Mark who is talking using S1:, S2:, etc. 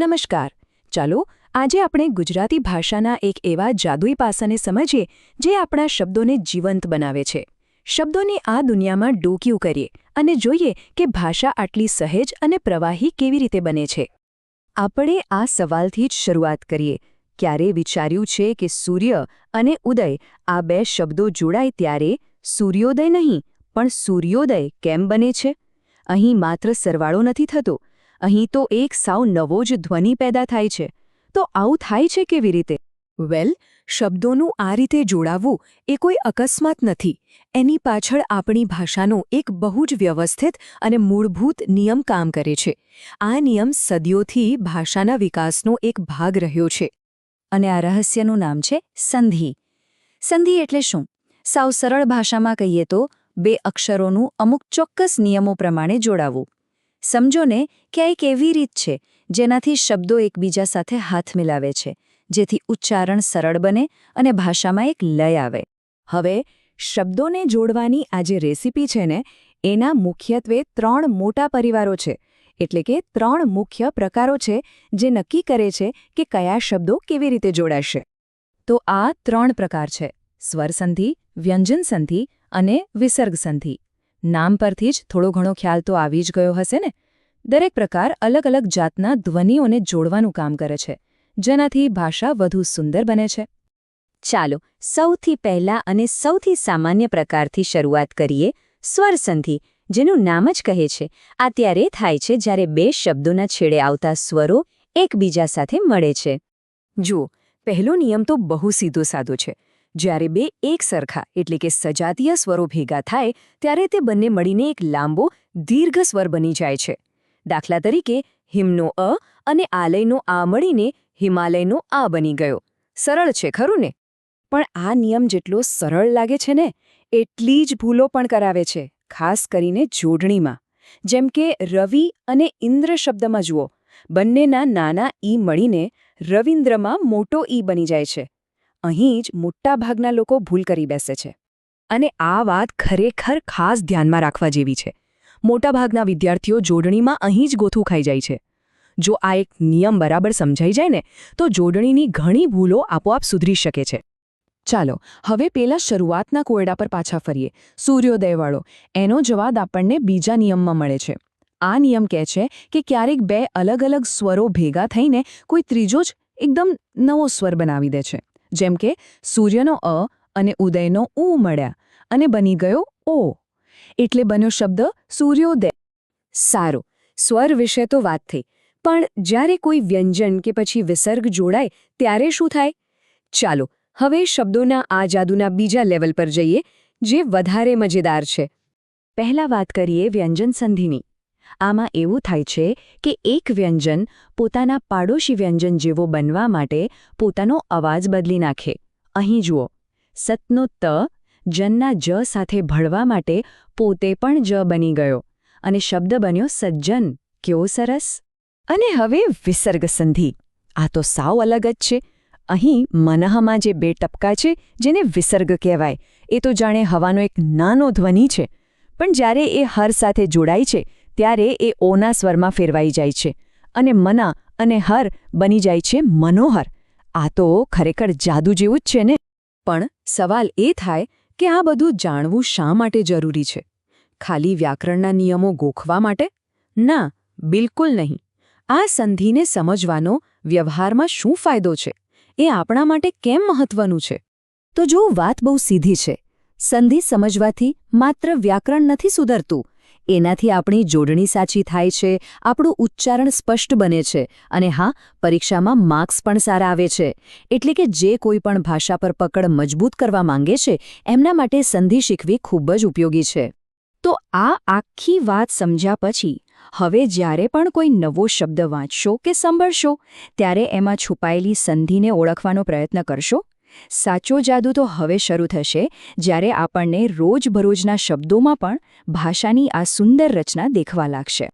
S1: નમસ્કાર. ચાલો, આજે આપણે ગુજરાતી ભાષાના એક એવા જાદુઈ પાસાને સમજીએ જે આપણા શબ્દોને જીવંત બનાવે છે. શબ્દોની આ દુનિયામાં ડોક્યું કરીએ અને જોઈએ કે ભાષા આટલી સહેજ અને પ્રવાહી કેવી રીતે બને છે. આપણે આ સવાલથી જ શરૂઆત કરીએ. ક્યારે વિચાર્યું છે કે સૂર્ય અને ઉદય આ બે શબ્દો જોડાય ત્યારે સૂર્યોદય નહીં, પણ સૂર્યોદય કેમ બને છે? અહીં માત્ર સરવાળો નથી થતો. અહીં તો એક સાવ નવો જ ધ્વનિ પેદા થાય છે. તો આવું થાય છે કેવી રીતે? વેલ, શબ્દોનું આ રીતે જોડાવવું એ કોઈ અકસ્માત નથી. એની પાછળ આપણી ભાષાનો એક બહુ જ વ્યવસ્થિત અને મૂળભૂત નિયમ કામ કરે છે. આ નિયમ સદીઓથી ભાષાના વિકાસનો એક ભાગ રહ્યો છે. અને આ રહસ્યનું નામ છે સંધિ. સંધિ એટલે શું? સાવ સરળ ભાષામાં કહીએ તો બે અક્ષરોનું અમુક ચોક્કસ નિયમો પ્રમાણે જોડાવવું સમજો ને કે આ એક એવી રીત છે, જેનાથી શબ્દો એકબીજા સાથે હાથ મિલાવે છે, જેથી ઉચ્ચારણ સરળ બને અને ભાષામાં એક લય આવે. હવે, શબ્દોને જોડવાની આ જે રેસીપી છે ને, એના મુખ્યત્વે ત્રણ મોટા પરિવારો છે, એટલે કે ત્રણ મુખ્ય પ્રકારો છે, જે નક્કી કરે છે કે કયા શબ્દો કેવી રીતે જોડાશે. તો આ ત્રણ પ્રકાર છે, સ્વરસંધિ, વ્યંજનસંધિ અને વિસર્ગ સંધિ નામ પરથી જ થોડો ઘણો ખ્યાલ તો આવી જ ગયો હશે ને? દરેક પ્રકાર અલગ અલગ જાતના ધ્વનિઓને જોડવાનું કામ કરે છે, જેનાથી ભાષા વધુ સુંદર બને છે. ચાલો, સૌથી પહેલા અને સૌથી સામાન્ય પ્રકારથી શરૂઆત કરીએ, સ્વરસંધિ, જેનું નામ જ કહે છે. આ ત્યારે થાય છે જ્યારે બે શબ્દોના છેડે આવતા સ્વરો એકબીજા સાથે મળે છે. જુઓ, પહેલો નિયમ તો બહુ સીધો સાદો છે. જ્યારે બે એક સરખા એટલે કે સજાતીય સ્વરો ભેગા થાય ત્યારે તે બંને મળીને એક લાંબો, દીર્ઘ સ્વર બની જાય છે. દાખલા તરીકે, હિમનો અ અને આલયનો આ મળીને હિમાલયનો આ બની ગયો. સરળ છે, ખરું ને? પણ આ નિયમ જેટલો સરળ લાગે છે ને, એટલી જ ભૂલો પણ કરાવે છે, ખાસ કરીને જોડણીમાં. જેમ કે, રવિ અને ઇન્દ્ર શબ્દમાં જુઓ. બંનેના નાના ઈ મળીને રવિન્દ્રમાં મોટો ઈ બની જાય છે. અહીં જ મોટાભાગના લોકો ભૂલ કરી બેસે છે. અને આ વાત ખરેખર ખાસ ધ્યાનમાં રાખવા જેવી છે. મોટાભાગના વિદ્યાર્થીઓ જોડણીમાં અહીં જ ગોથું ખાઈ જાય છે. જો આ એક નિયમ બરાબર સમજાઈ જાય ને, તો જોડણીની ઘણી ભૂલો આપોઆપ સુધરી શકે છે. ચાલો, હવે પેલા શરૂઆતના કોયડા પર પાછા ફરીએ. સૂર્યોદયવાળો. એનો જવાબ આપણને બીજા નિયમમાં મળે છે. આ નિયમ કહે છે કે ક્યારેક બે અલગ અલગ સ્વરો ભેગા થઈને કોઈ ત્રીજો જ એકદમ નવો સ્વર બનાવી દે છે. જેમ કે સૂર્યનો અ અને ઉદયનો ઉ મળ્યા અને બની ગયો ઓ. એટલે બન્યો શબ્દ સૂર્યોદય. સારું, સ્વર વિશે તો વાત થઈ. પણ જ્યારે કોઈ વ્યંજન કે પછી વિસર્ગ જોડાય, ત્યારે શું થાય? ચાલો, હવે શબ્દોના આ જાદુના બીજા લેવલ પર જઈએ, જે વધારે મજેદાર છે. પહેલા વાત કરીએ વ્યંજન સંધિની આમાં એવું થાય છે કે એક વ્યંજન પોતાના પાડોશી વ્યંજન જેવો બનવા માટે પોતાનો અવાજ બદલી નાખે. અહીં જુઓ. સતનો ત જનના જ સાથે ભળવા માટે પોતે પણ જ બની ગયો અને શબ્દ બન્યો સજ્જન, કેવો સરસ. અને હવે વિસર્ગ સંધિ. આ તો સાવ અલગ જ છે. અહીં મનહમાં જે બે ટપકા છે, જેને વિસર્ગ કહેવાય, એ તો જાણે હવાનો એક નાનો ધ્વનિ છે. પણ જ્યારે એ હર સાથે જોડાય છે ત્યારે એ ઓના સ્વરમાં ફેરવાઈ જાય છે અને મના અને હર બની જાય છે મનોહર. આ તો ખરેખર જાદુ જેવું જ છે ને? પણ સવાલ એ થાય કે આ બધું જાણવું શા માટે જરૂરી છે? ખાલી વ્યાકરણના નિયમો ગોખવા માટે? ના, બિલકુલ નહીં. આ સંધિને સમજવાનો વ્યવહારમાં શું ફાયદો છે? એ આપણા માટે કેમ મહત્વનું છે? તો જો વાત બહુ સીધી છે, સંધિ સમજવાથી માત્ર વ્યાકરણ નથી સુધરતું એનાથી આપણી જોડણી સાચી થાય છે, આપણું ઉચ્ચારણ સ્પષ્ટ બને છે અને હા, પરીક્ષામાં માર્ક્સ પણ સારા આવે છે. એટલે કે જે કોઈ પણ ભાષા પર પકડ મજબૂત કરવા માંગે છે, એમના માટે સંધિ શીખવી ખૂબ જ ઉપયોગી છે. તો આ આખી વાત સમજ્યા પછી, હવે જ્યારે પણ કોઈ નવો શબ્દ વાંચશો કે સાંભળશો, ત્યારે એમાં છુપાયેલી સંધિને ઓળખવાનો પ્રયત્ન કરશો? સાચો જાદુ તો હવે શરૂ થશે જ્યારે આપણને રોજબરોજના શબ્દોમાં પણ ભાષાની આ સુંદર રચના દેખવા લાગશે.